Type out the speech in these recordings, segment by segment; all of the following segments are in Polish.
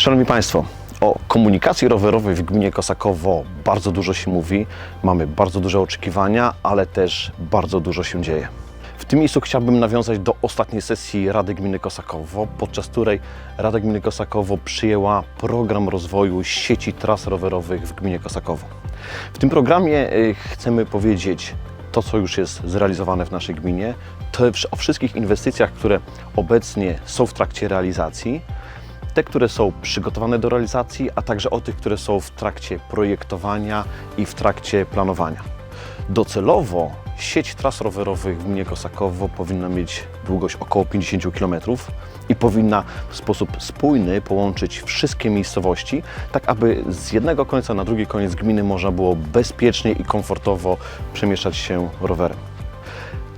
Szanowni Państwo, o komunikacji rowerowej w gminie Kosakowo bardzo dużo się mówi, mamy bardzo duże oczekiwania, ale też bardzo dużo się dzieje. W tym miejscu chciałbym nawiązać do ostatniej sesji Rady Gminy Kosakowo, podczas której Rada Gminy Kosakowo przyjęła program rozwoju sieci tras rowerowych w gminie Kosakowo. W tym programie y, chcemy powiedzieć to, co już jest zrealizowane w naszej gminie, to o wszystkich inwestycjach, które obecnie są w trakcie realizacji, te, które są przygotowane do realizacji, a także o tych, które są w trakcie projektowania i w trakcie planowania. Docelowo sieć tras rowerowych w gminie Kosakowo powinna mieć długość około 50 km i powinna w sposób spójny połączyć wszystkie miejscowości, tak aby z jednego końca na drugi koniec gminy można było bezpiecznie i komfortowo przemieszczać się rowerem.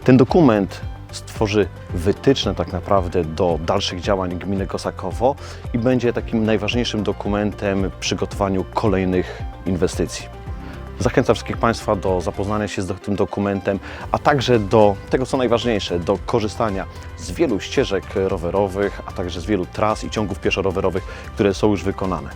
Ten dokument stworzy wytyczne tak naprawdę do dalszych działań gminy Kosakowo i będzie takim najważniejszym dokumentem w przygotowaniu kolejnych inwestycji. Zachęcam wszystkich Państwa do zapoznania się z tym dokumentem, a także do tego, co najważniejsze, do korzystania z wielu ścieżek rowerowych, a także z wielu tras i ciągów pieszo-rowerowych, które są już wykonane.